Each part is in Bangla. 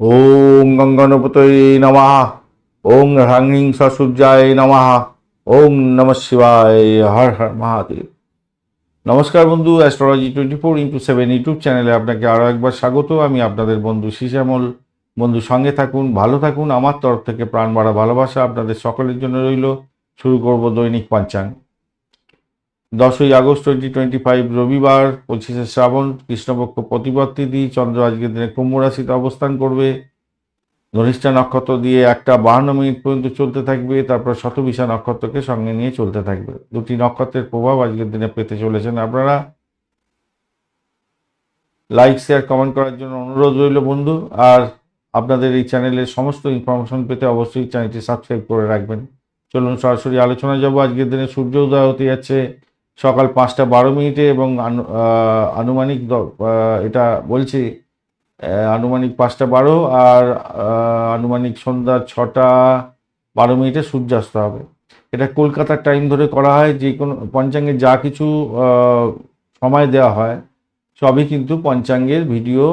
ওং গঙ্গনপতয়ে নমঃ। ওং হ্রাং সূর্যায় নমঃ। ওং নম শিবায়। হর হর মহাদেব। নমস্কার বন্ধু astrology twenty four into seven YouTube চ্যানেলে আপনাকে আরও একবার স্বাগত। আমি আপনাদের বন্ধু শিশামল বন্ধু, সঙ্গে থাকুন, ভালো থাকুন। আমার তরফ থেকে প্রাণ বাড়া ভালোবাসা আপনাদের সকলের জন্য রইল। শুরু করব দৈনিক পঞ্চাঙ্গ। দশই আগস্ট টোয়েন্টি টোয়েন্টি ফাইভ রবিবার, পঁচিশে শ্রাবণ, কৃষ্ণপক্ষ প্রতিপদ তিথি, চন্দ্র আজকের দিনে কুম্ভ রাশিতে অবস্থান করবে। ধনিষ্ঠা নক্ষত্র দিয়ে একটা বাহান্ন মিনিট পর্যন্ত চলতে থাকবে, তারপর শতবিশা নক্ষত্রকে সঙ্গে নিয়ে চলতে থাকবে। দুটি নক্ষত্রের প্রভাব আজকের দিনে পেতে চলেছেন আপনারা। লাইক শেয়ার কমেন্ট করার জন্য অনুরোধ রইল বন্ধু। আর আপনাদের এই চ্যানেলের সমস্ত ইনফরমেশন পেতে অবশ্যই চ্যানেলটি সাবস্ক্রাইব করে রাখবেন। চলুন সরাসরি আলোচনা যাব। আজকের দিনে সূর্য উদয় হতে যাচ্ছে। সকাল পাঁচটা বারো মিনিটে এবং আনু- আনুমানিক এটা বলছি আনুমানিক পাঁচটা বারো আর আনুমানিক সন্ধ্যা ছটা বারো মিনিটে সূর্যাস্ত হবে। এটা কলকাতার টাইম ধরে করা হয়, যে কোনো পঞ্চাঙ্গে যা কিছু সময় দেওয়া হয়, সবই কিন্তু পঞ্চাঙ্গের ভিডিও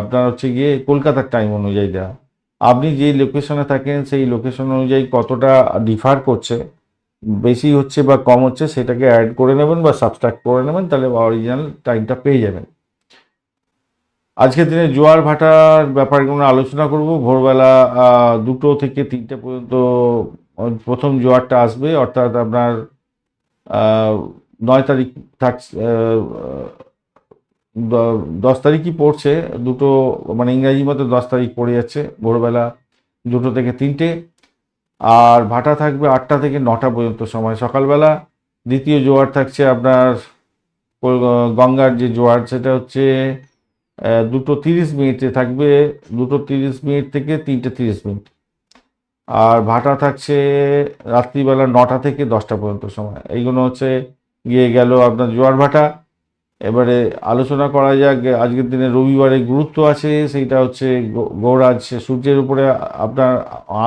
আপনার হচ্ছে গিয়ে কলকাতার টাইম অনুযায়ী দেওয়া আপনি যেই লোকেশনে থাকেন, সেই লোকেশন অনুযায়ী কতটা ডিফার করছে বেশি হচ্ছে বা কম হচ্ছে সেটাকে অ্যাড করে নেবেন বা সাবস্ট্রাক্ট করে নেবেন, তাহলে অরিজিনাল টাইমটা পেয়ে যাবেন। আজকের দিনে জোয়ার ভাটার ব্যাপারগুলো আলোচনা করব। ভোরবেলা দুটো থেকে তিনটে পর্যন্ত প্রথম জোয়ারটা আসবে, অর্থাৎ আপনার নয় তারিখ দ- দশ তারিখই পড়ছে। দুটো মানে ইংরাজি মতো দশ তারিখ পড়ে যাচ্ছে। ভোরবেলা দুটো থেকে তিনটে। আর ভাটা থাকবে আটটা থেকে নটা পর্যন্ত সময়। সকালবেলা দ্বিতীয় জোয়ার থাকছে আপনার গঙ্গার যে জোয়ার, সেটা হচ্ছে দুটো তিরিশ মিনিটে থাকবে, দুটো তিরিশ মিনিট থেকে তিনটে তিরিশ মিনিট। আর ভাটা থাকছে রাত্রিবেলা নটা থেকে দশটা পর্যন্ত সময়। এইগুলো হচ্ছে গিয়ে গেল আপনার জোয়ার ভাটা। এবারে আলোচনা করা যাক, আজকের দিনে রবিবারে গুরুত্ব আছে, সেইটা হচ্ছে গৌরাজ সূর্যের উপরে আপনার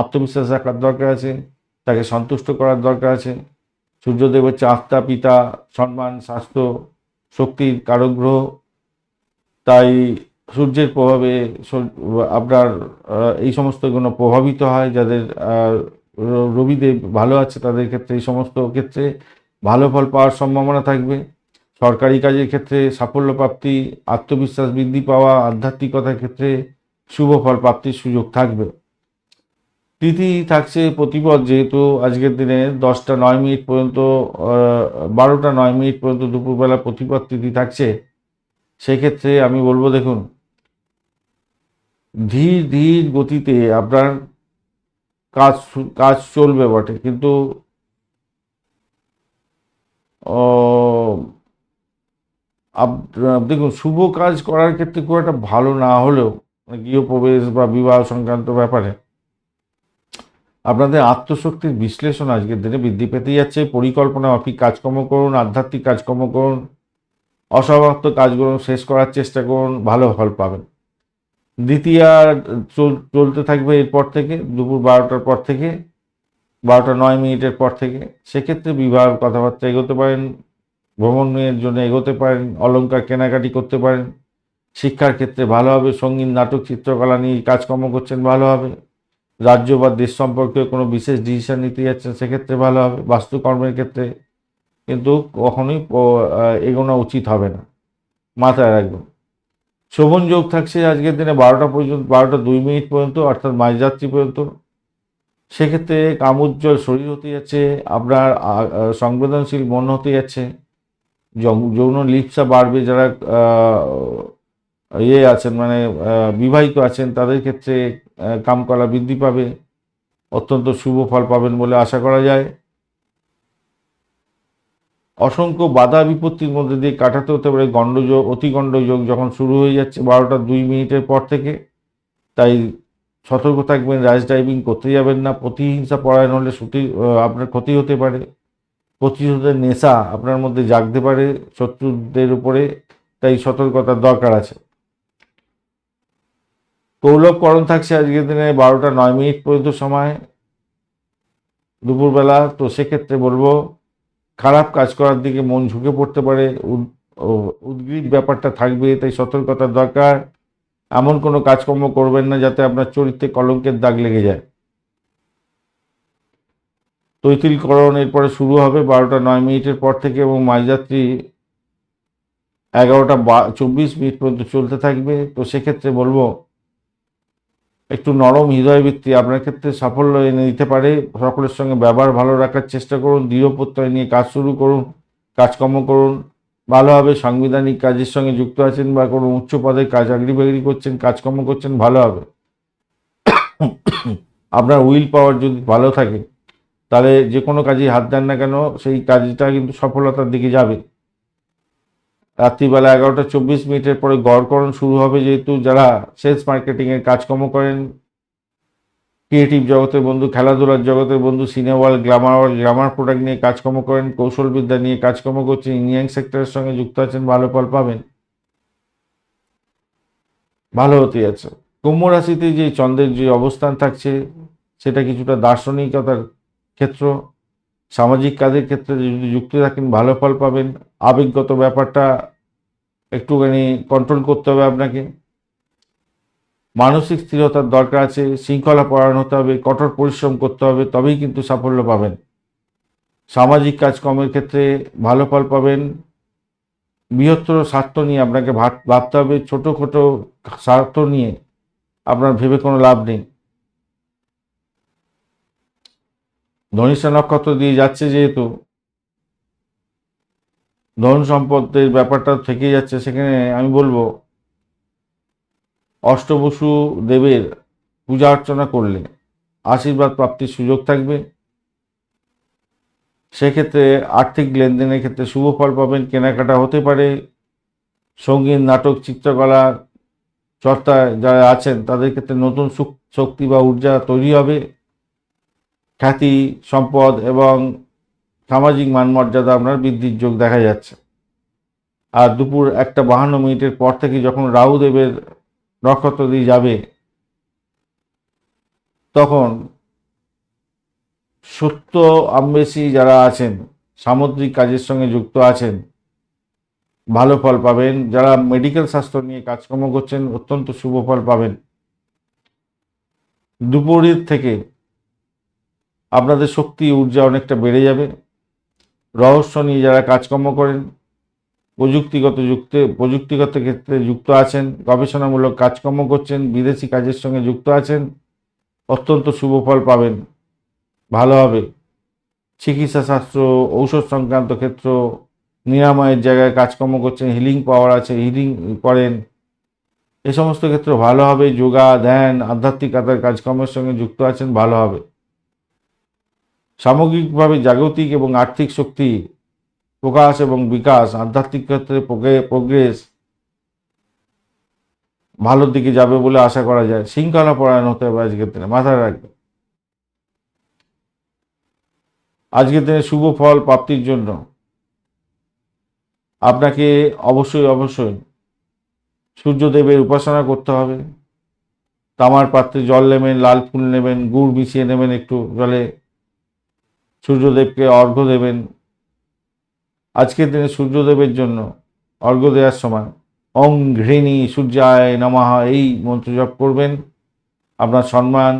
আত্মবিশ্বাস রাখার দরকার আছে, তাকে সন্তুষ্ট করার দরকার আছে। সূর্যদেব হচ্ছে আত্মা, পিতা, সম্মান, স্বাস্থ্য, শক্তির কারক গ্রহ তাই সূর্যের প্রভাবে আপনার এই সমস্তগুলো প্রভাবিত হয়, যাদের রবিদেব ভালো আছে, তাদের ক্ষেত্রে এই সমস্ত ক্ষেত্রে ভালো ফল পাওয়ার সম্ভাবনা থাকবে। সরকারি কাজের ক্ষেত্রে সাফল্য প্রাপ্তি আত্মবিশ্বাস বৃদ্ধি পাওয়া আধ্যাত্মিকতার ক্ষেত্রে শুভ ফল প্রাপ্তির সুযোগ থাকবে। তিথি থাকছে প্রতিপদ যেহেতু আজকের দিনে দশটা নয় মিনিট পর্যন্ত বারোটা নয় মিনিট পর্যন্ত দুপুরবেলা প্রতিপদ তিথি থাকছে। সেক্ষেত্রে আমি বলব দেখুন ধীর ধীর গতিতে আপনার কাজ কাজ চলবে বটে। কিন্তু ও, দেখুন, শুভ কাজ করার ক্ষেত্রে খুব একটা ভালো না হলেও মানে গৃহপ্রবেশ বা বিবাহ সংক্রান্ত ব্যাপারে, আপনাদের আত্মশক্তির বিশ্লেষণ আজকের দিনে বৃদ্ধি পেতে যাচ্ছে। পরিকল্পনা মাফিক কাজকর্ম করুন, আধ্যাত্মিক কাজকর্ম করুন, অসমাপ্ত কাজগুলো শেষ করার চেষ্টা করুন, ভালো ফল পাবেন। দ্বিতীয়, চল- চলতে থাকবে এরপর থেকে, দুপুর বারোটার পর থেকে, বারোটা নয় মিনিটের পর থেকে, সেক্ষেত্রে বিবাহ কথাবার্তা এগোতে পারেন। ভ্রমণের জন্য এগোতে পারেন, অলংকার কেনাকাটি করতে পারেন। শিক্ষার ক্ষেত্রে ভালো হবে সংগীত নাটক, চিত্রকলা নিয়ে কাজকর্ম করছেন, ভালো হবে। রাজ্য বা দেশ সম্পর্কে কোনো বিশেষ ডিসিশন নিতে যাচ্ছেন, সেক্ষেত্রে ভালো হবে, বাস্তুকর্মের ক্ষেত্রে। কিন্তু কখনোই এগোনো উচিত হবে না। মাথায় রাখবেন। শোভন যোগ থাকছে আজকের দিনে বারোটা পর্যন্ত, বারোটা দুই মিনিট পর্যন্ত, অর্থাৎ মাঝরাত্রি পর্যন্ত। সেক্ষেত্রে কামোজ্জ্বল শরীর হতে যাচ্ছে, আপনার সংবেদনশীল মন হতে যাচ্ছে। যৌন লিপ্সা বাড়বে, যারা ইয়ে আছেন মানে বিবাহিত আছেন, তাদের ক্ষেত্রে কামকলা বৃদ্ধি পাবে, অত্যন্ত শুভ ফল পাবেন বলে আশা করা যায়। অসংখ্য বাধা বিপত্তির মধ্যে দিয়ে কাটাতে হতে পারে গণ্ডযোগ অতি গণ্ডযোগ যখন শুরু হয়ে যাচ্ছে বারোটা দুই মিনিটের পর থেকে, তাই সতর্ক থাকবেন র্যাশ ড্রাইভিং করতে যাবেন না, প্রতিহিংসা পরায়ণ হলে সুতি আপনার ক্ষতি হতে পারে। প্রতিশোধের নেশা আপনার মধ্যে জাগতে পারে, শত্রুদের উপরে, তাই সতর্কতার দরকার আছে। কৌলভকরণ থাকছে আজকের দিনে বারোটা নয় মিনিট পর্যন্ত সময়। দুপুরবেলা তো সেক্ষেত্রে বলব, খারাপ কাজ করার দিকে মন ঝুঁকে পড়তে পারে উদ্গ্রীব ব্যাপারটা থাকবে, তাই সতর্কতার দরকার। এমন কোনো কাজকর্ম করবেন না যাতে আপনার চরিত্রে কলঙ্কের দাগ লেগে যায়। তৈতিলকরণ এরপরে শুরু হবে বারোটা নয় মিনিটের পর থেকে এবং মাঝরাত্রি এগারোটা বা চব্বিশ মিনিট পর্যন্ত চলতে থাকবে। তো সেক্ষেত্রে বলব, একটু নরম হৃদয়বৃত্তি আপনার ক্ষেত্রে সাফল্য এনে দিতে পারে। সকলের সঙ্গে ব্যবহার ভালো রাখার চেষ্টা করুন, দৃঢ় প্রত্যয় নিয়ে কাজ শুরু করুন, কাজকর্ম করুন, ভালোভাবে সাংবিধানিক কাজের সঙ্গে যুক্ত আছেন বা কোনো উচ্চ পদে কাজ চাকরি বাকরি করছেন, কাজকর্ম করছেন, ভালো হবে। আপনার উইল পাওয়ার যদি ভালো থাকে তাহলে যে কোনো কাজে হাত দেন না কেন, সেই কাজটা কিন্তু সফলতার দিকে যাবে। রাত্রিবেলা এগারোটা চব্বিশ মিনিটের পরে গড়করণ শুরু হবে যেহেতু যারা সেলস মার্কেটিংয়ের কাজকর্ম করেন ক্রিয়েটিভ জগতের বন্ধু, খেলাধুলার জগতের বন্ধু cinema world glamour world glamour product নিয়ে কাজকর্ম করেন, কৌশলবিদ্যা নিয়ে কাজকর্ম করছেন ইঞ্জিনিয়ারিং সেক্টরের সঙ্গে যুক্ত আছেন, ভালো ফল পাবেন। ভালো হতে যাচ্ছে কুম্ভ রাশিতে যে চন্দ্রের যে অবস্থান থাকছে, সেটা কিছুটা দার্শনিকতার ক্ষেত্র, সামাজিক কাজের ক্ষেত্রে যদি যুক্ত থাকেন, ভালো ফল পাবেন। আবেগগত ব্যাপারটা একটুখানি কন্ট্রোল করতে হবে আপনাকে। মানসিক স্থিরতার দরকার আছে, শৃঙ্খলা পরায়ণ হতে হবে, কঠোর পরিশ্রম করতে হবে, তবেই কিন্তু সাফল্য পাবেন। সামাজিক কাজকর্মের ক্ষেত্রে ভালো ফল পাবেন। বৃহত্তর স্বার্থ নিয়ে আপনাকে ভাব- ভাবতে হবে ছোটো ছোটো স্বার্থ নিয়ে আপনার ভেবে কোনো লাভ নেই। ধনিষ্ঠা নক্ষত্র দিয়ে যাচ্ছে যেহেতু, ধন সম্পদের ব্যাপারটা থেকে যাচ্ছে, সেখানে আমি বলব, অষ্টবসু দেবের পূজা অর্চনা করলে আশীর্বাদ প্রাপ্তির সুযোগ থাকবে। সেক্ষেত্রে আর্থিক লেনদেনের ক্ষেত্রে শুভ ফল পাবেন, কেনাকাটা হতে পারে, সংগীত, নাটক, চিত্রকলা, চর্চায় যারা আছেন, তাদের ক্ষেত্রে নতুন শক্তি বা ঊর্জা তৈরি হবে। খ্যাতি, সম্পদ এবং সামাজিক মানমর্যাদা আপনার বৃদ্ধির যোগ দেখা যাচ্ছে। আর দুপুর একটা বাহান্ন মিনিটের পর থেকে যখন রাহুদেবের নক্ষত্র দিয়ে যাবে, তখন সত্য আমবেশী যারা আছেন, সামুদ্রিক কাজের সঙ্গে যুক্ত আছেন, ভালো ফল পাবেন। যারা মেডিকেল স্বাস্থ্য নিয়ে কাজকর্ম করছেন, অত্যন্ত শুভ ফল পাবেন। দুপুরের থেকে আপনাদের শক্তি, ঊর্জা অনেকটা বেড়ে যাবে। রহস্য নিয়ে যারা কাজকর্ম করেন, প্রযুক্তিগত যুক্তে, প্রযুক্তিগত ক্ষেত্রে যুক্ত আছেন, গবেষণামূলক কাজকর্ম করছেন, বিদেশি কাজের সঙ্গে যুক্ত আছেন, অত্যন্ত শুভ ফল পাবেন। ভালো হবে। চিকিৎসা শাস্ত্র, ঔষধ সংক্রান্ত ক্ষেত্র, নিরাময়ের জায়গায় কাজকর্ম করছেন হিলিং পাওয়ার আছে হিলিং করেন। এ সমস্ত ক্ষেত্রে ভালো হবে, যোগা, ধ্যান, আধ্যাত্মিকতার কাজকর্মের সঙ্গে যুক্ত আছেন, ভালো হবে। সামগ্রিকভাবে জাগতিক এবং আর্থিক শক্তি প্রকাশ এবং বিকাশ, আধ্যাত্মিক ক্ষেত্রে প্রোগ্রেস ভালোর দিকে যাবে বলে আশা করা যায়। শৃঙ্খলা পরায়ণ হতে হবে আজকের দিনে। মাথায় রাখবে। আজকের দিনে শুভ ফল প্রাপ্তির জন্য আপনাকে অবশ্যই অবশ্যই সূর্যদেবের উপাসনা করতে হবে। তামার পাত্রে জল নেবেন, লাল ফুল নেবেন, গুড় মিশিয়ে নেবেন একটু জলে। সূর্যদেবকে অর্ঘ্য দেবেন। আজকের দিনে সূর্যদেবের জন্য অর্ঘ্য দেওয়ার সময় ওং ঘৃণী সূর্যায় নমঃ এই মন্ত্র জপ করবেন। আপনার সম্মান,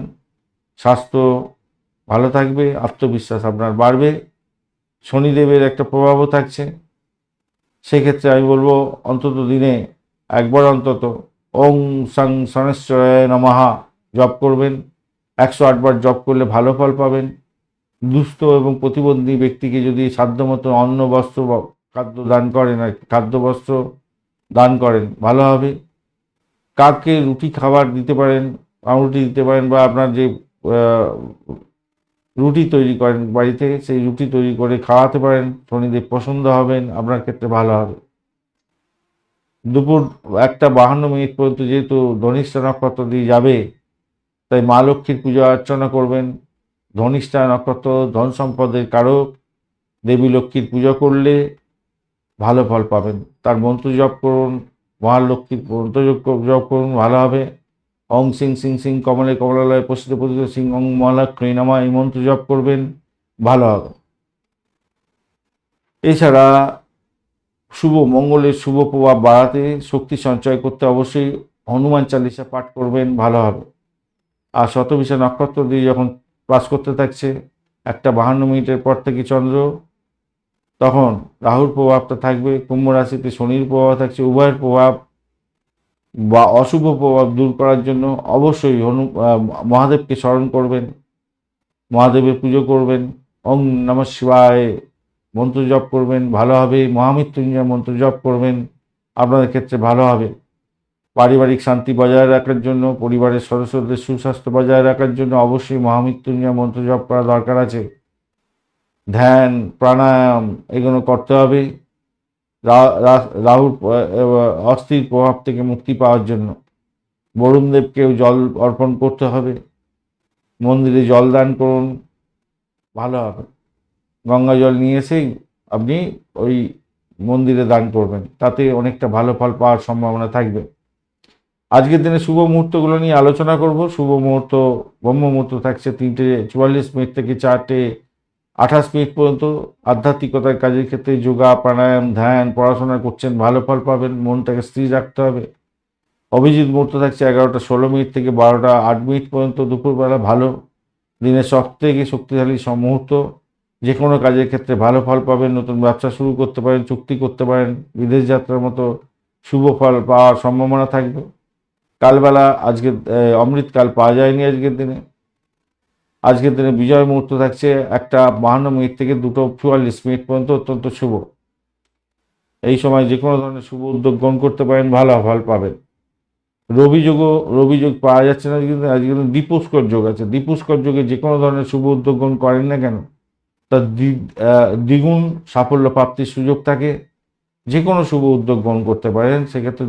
স্বাস্থ্য ভালো থাকবে, আত্মবিশ্বাস আপনার বাড়বে। শনিদেবের একটা প্রভাবও থাকছে। সেক্ষেত্রে আমি বলব, অন্তত দিনে একবার অন্তত ওং সাং সনেশ্বরায় নমহা জপ করবেন। একশো আটবার জপ করলে ভালো ফল পাবেন। দুস্থ এবং প্রতিবন্ধী ব্যক্তিকে যদি সাধ্যমতো অন্ন, বস্ত্র খাদ্য দান করেন আর খাদ্য, বস্ত্র দান করেন, ভালো হবে। কাককে রুটি, খাবার দিতে পারেন, পাউরুটি দিতে পারেন বা আপনার যে রুটি তৈরি করেন বাড়িতে, সেই রুটি তৈরি করে খাওয়াতে পারেন। শনিদেব পছন্দ হবেন, আপনার ক্ষেত্রে ভালো হবে। দুপুর একটা বাহান্ন মিনিট পর্যন্ত যেহেতু ধনিষ্ঠা নক্ষত্র দিয়ে যাবে, তাই মা লক্ষ্মীর পূজা অর্চনা করবেন। ধনিষ্ঠা নক্ষত্র, ধন সম্পদের কারক, দেবী লক্ষ্মীর পুজো করলে ভালো ফল পাবেন। তার মন্ত্র জপ করুন মহালক্ষ্মীর মন্ত্র জপ- করুন ভালো হবে। অং সিং সিং সিং কমলে কমলালয় প্রসিদ্ধ প্রসিদ্ধ সিং অং মহালক্ষ্মী নামা এই মন্ত্র জপ করবেন, ভালো হবে। এছাড়া শুভ মঙ্গলের শুভ প্রভাব বাড়াতে শক্তি সঞ্চয় করতে অবশ্যই হনুমান চালিসা পাঠ করবেন, ভালো হবে। আর শতবিশা নক্ষত্র দিয়ে যখন পাস করতে থাকছে। একটা বাহান্ন মিনিটের পর থেকে চন্দ্র, তখন রাহুর প্রভাবটা থাকবে, কুম্ভ রাশিতে শনির প্রভাব থাকছে, উভয়ের প্রভাব বা অশুভ প্রভাব দূর করার জন্য অবশ্যই হনু মহাদেবকে স্মরণ করবেন, মহাদেবের পুজো করবেন, ওম নম শিবায় মন্ত্র জপ করবেন, ভালো হবে, মহামৃত্যুঞ্জয় মন্ত্র জপ করবেন, আপনাদের ক্ষেত্রে ভালো হবে। পারিবারিক শান্তি বজায় রাখার জন্য, পরিবারের সদস্যদের সুস্বাস্থ্য বজায় রাখার জন্য অবশ্যই মহামৃত্যুঞ্জয় মন্ত্র জপ করা দরকার আছে। ধ্যান, প্রাণায়াম, এগুলো করতে হবে। রাহুর অস্থির প্রভাব থেকে মুক্তি পাওয়ার জন্য। বরুণদেবকেও জল অর্পণ করতে হবে। মন্দিরে জল দান করুন। ভালো হবে। গঙ্গা জল নিয়ে এসেই আপনি ওই মন্দিরে দান করবেন। তাতে অনেকটা ভালো ফল পাওয়ার সম্ভাবনা থাকবে। আজকের দিনে শুভ মুহূর্তগুলো নিয়ে আলোচনা করব। শুভ মুহূর্ত, ব্রহ্ম মুহূর্ত থাকছে তিনটে, চুয়াল্লিশ মিনিট থেকে চারটে, আঠাশ মিনিট পর্যন্ত আধ্যাত্মিকতার কাজের ক্ষেত্রে যোগা, প্রাণায়াম, ধ্যান, পড়াশোনা করছেন, ভালো ফল পাবেন, মনটাকে স্থির রাখতে হবে। অভিজিৎ মুহূর্ত থাকছে এগারোটা ষোলো মিনিট থেকে বারোটা আট মিনিট পর্যন্ত দুপুরবেলা ভালো। দিনের সব থেকে শক্তিশালী মুহূর্ত যে কোনো কাজের ক্ষেত্রে ভালো ফল পাবেন, নতুন ব্যবসা শুরু করতে পারেন, চুক্তি করতে পারেন, বিদেশ যাত্রার মতো শুভ ফল পাওয়ার সম্ভাবনা থাকবে। কালবেলা আজকে অমৃতকাল পাওয়া যায়নি আজকের দিনে। আজকের দিনে বিজয় মুহূর্ত থাকছে, একটা বাহান্ন মিনিট থেকে দুটো চুয়াল্লিশ মিনিট পর্যন্ত অত্যন্ত শুভ। এই সময় যে কোনো ধরনের শুভ উদ্যোগ গ্রহণ করতে পারেন, ভালো ফল পাবেন। রবি যোগও, রবি যোগ পাওয়া যাচ্ছে না কিন্তু আজকে কিন্তু দীপুষ্কর যোগ আছে। দীপুষ্কর যোগে যে কোনো ধরনের শুভ উদ্যোগ গ্রহণ করেন না কেন, তার দ্বি- দ্বিগুণ সাফল্য প্রাপ্তির সুযোগ থাকে। যে কোনো শুভ উদ্যোগ গ্রহণ করতে পারেন, সেক্ষেত্রে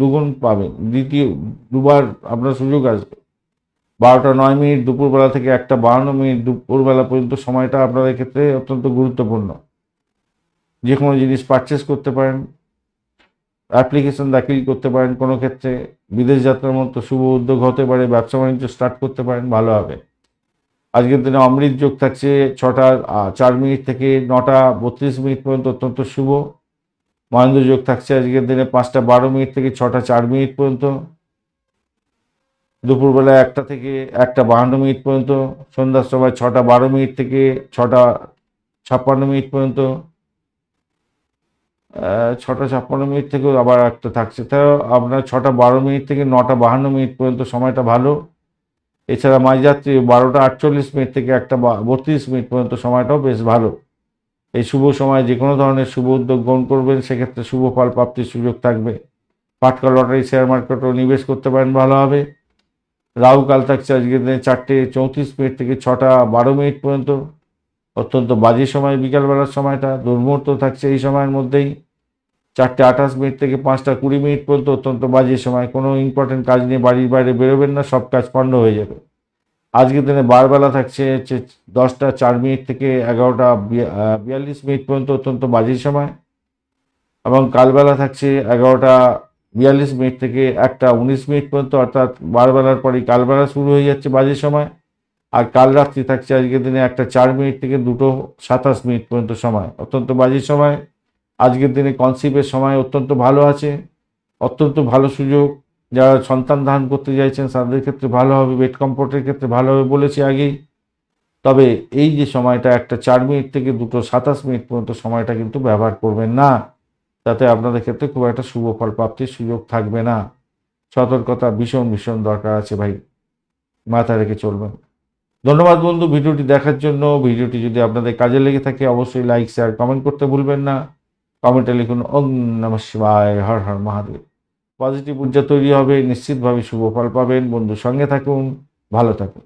দুগুণ পাবেন। দ্বিতীয়, দুবার আপনার সুযোগ আসবে। বারোটা নয় মিনিট দুপুরবেলা থেকে একটা বাহান্ন মিনিট দুপুরবেলা পর্যন্ত সময়টা আপনাদের ক্ষেত্রে অত্যন্ত গুরুত্বপূর্ণ। যে কোনো জিনিস পারচেস করতে পারেন অ্যাপ্লিকেশন দাখিল করতে পারেন, কোনো ক্ষেত্রে বিদেশ যাত্রার মতো শুভ উদ্যোগ হতে পারে, ব্যবসা বাণিজ্য স্টার্ট করতে পারেন, ভালো হবে। আজকের দিনে অমৃত যোগ থাকছে ছটা চার মিনিট থেকে নটা, বত্রিশ মিনিট পর্যন্ত অত্যন্ত শুভ। মহেন্দ্র যোগ থাকছে আজকের দিনে পাঁচটা বারো মিনিট থেকে ছটা চার মিনিট পর্যন্ত। দুপুরবেলা একটা থেকে একটা বাহান্ন মিনিট পর্যন্ত, সন্ধ্যার সময় ছটা বারো মিনিট থেকে ছটা ছাপ্পান্ন মিনিট পর্যন্ত। ছটা ছাপ্পান্ন মিনিট থেকেও আবার একটা থাকছে। তাও আপনার ছটা বারো মিনিট থেকে নটা বাহান্ন মিনিট পর্যন্ত সময়টা ভালো। এছাড়া মাঝরাত্রি বারোটা আটচল্লিশ মিনিট থেকে একটা বত্রিশ মিনিট পর্যন্ত সময়টাও বেশ ভালো। এই শুভ সময় যে কোনো ধরনের শুভ উদ্যোগ গ্রহণ করবেন, সেক্ষেত্রে শুভ ফল প্রাপ্তির সুযোগ থাকবে। পাটকা লটারি শেয়ার মার্কেটও নিবেশ করতে পারেন, ভালো হবে। রাহু থাকছে আজকের দিনে চারটে চৌত্রিশ মিনিট থেকে ছটা বারো মিনিট পর্যন্ত। অত্যন্ত বাজে সময়, বিকালবেলার সময়টা, দুর্মুহূর্ত থাকছে এই সময়ের মধ্যেই। চারটে আঠাশ মিনিট থেকে পাঁচটা কুড়ি মিনিট পর্যন্ত অত্যন্ত বাজে সময়। কোনো ইম্পর্টেন্ট কাজ নিয়ে বাড়ির বাইরে বেরোবেন না, সব কাজ পণ্ড হয়ে যাবে। আজকের দিনে বারবেলা থাকছে, হচ্ছে দশটা চার মিনিট থেকে এগারোটা বিয়াল্লিশ মিনিট পর্যন্ত অত্যন্ত বাজে সময়। এবং কালবেলা থাকছে এগারোটা বিয়াল্লিশ মিনিট থেকে একটা উনিশ মিনিট পর্যন্ত, অর্থাৎ বারবেলার পরেই কালবেলা শুরু হয়ে যাচ্ছে বাজে সময়। আর কাল রাত্রি থাকছে আজকের দিনে একটা চার মিনিট থেকে দুটো সাতাশ মিনিট পর্যন্ত সময়। অত্যন্ত বাজে সময়। আজকের দিনে কনসিভের সময় অত্যন্ত ভালো আছে। অত্যন্ত ভালো সুযোগ। যারা সন্তান ধারণ করতে চাইছেন, তাদের ক্ষেত্রে ভালো হবে, বেড কমফোর্টের ক্ষেত্রে ভালো হবে বলেছি আগেই। তবে এই যে সময়টা, একটা চার মিনিট থেকে দুটো সাতাশ মিনিট পর্যন্ত সময়টা কিন্তু ব্যবহার করবেন না। তাতে আপনাদের ক্ষেত্রে খুব একটা শুভ ফল প্রাপ্তির সুযোগ থাকবে না। সতর্কতা ভীষণ ভীষণ দরকার আছে ভাই। মাথায় রেখে চলবেন। ধন্যবাদ বন্ধু, ভিডিওটি দেখার জন্য। ভিডিওটি যদি আপনাদের কাজে লেগে থাকে, অবশ্যই লাইক, শেয়ার, কমেন্ট করতে ভুলবেন না। কমেন্টে লিখুন, ওম নম শিবায়, হর হর মহাদেব। পজিটিভ ঊর্জা তৈরি হবে নিশ্চিতভাবে শুভ ফল পাবেন। বন্ধুর সঙ্গে থাকুন ভালো থাকুন।